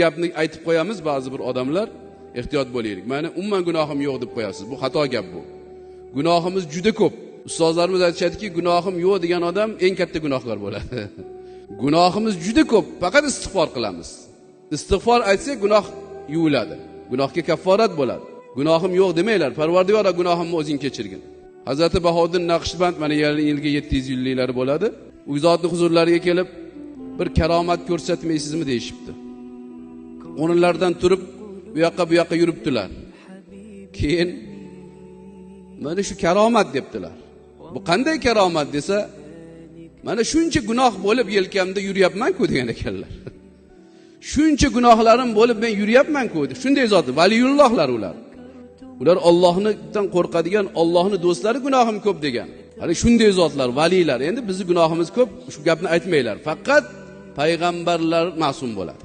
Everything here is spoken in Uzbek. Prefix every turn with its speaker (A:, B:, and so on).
A: gapni aytib qo'yamiz ba'zi bir odamlar ehtiyot bo'laylik. Mani umuman gunohim yo'q deb qo'yasiz. Bu xato gap bu. Gunohimiz juda ko'p. Ustozlarimiz aytishadiki gunohim yo'q degan odam eng katta gunohkor bo'ladi. Gunohimiz juda ko'p. Faqat istig'for qilamiz. Istig'for aytsak gunoh yuviladi. Gunohga kafforat bo'ladi. Gunohim yo'q demanglar parvardigora gunohimni o'zing kechirgin. Hazrati bahodir naqshband mana yilga yetti yuz yilliklari bo'ladi. U zotni huzurlariga kelib bir karomat ko'rsatmaysizmi deyishibdi. O'rinlaridan turib bu yoqqa bu yoqqa yuribdilar. Keyin mana shu karomat debdilar. Bu qanday karomat? desa mana shuncha gunoh bo'lib yelkamda yuryapmanku degan ekanlar. Shuncha gunohlarim bo'lib men yuryapmanku shunday zot valiyullohlar ular. Ular ollohnidan qo'rqadigan ollohni do'stlari gunohim ko'p degan. Hali shunday zotlar valiylar. Endi bizni gunohimiz ko'p shu gapni aytmanglar. Faqat payg'ambarlar ma'sum bo'ladi.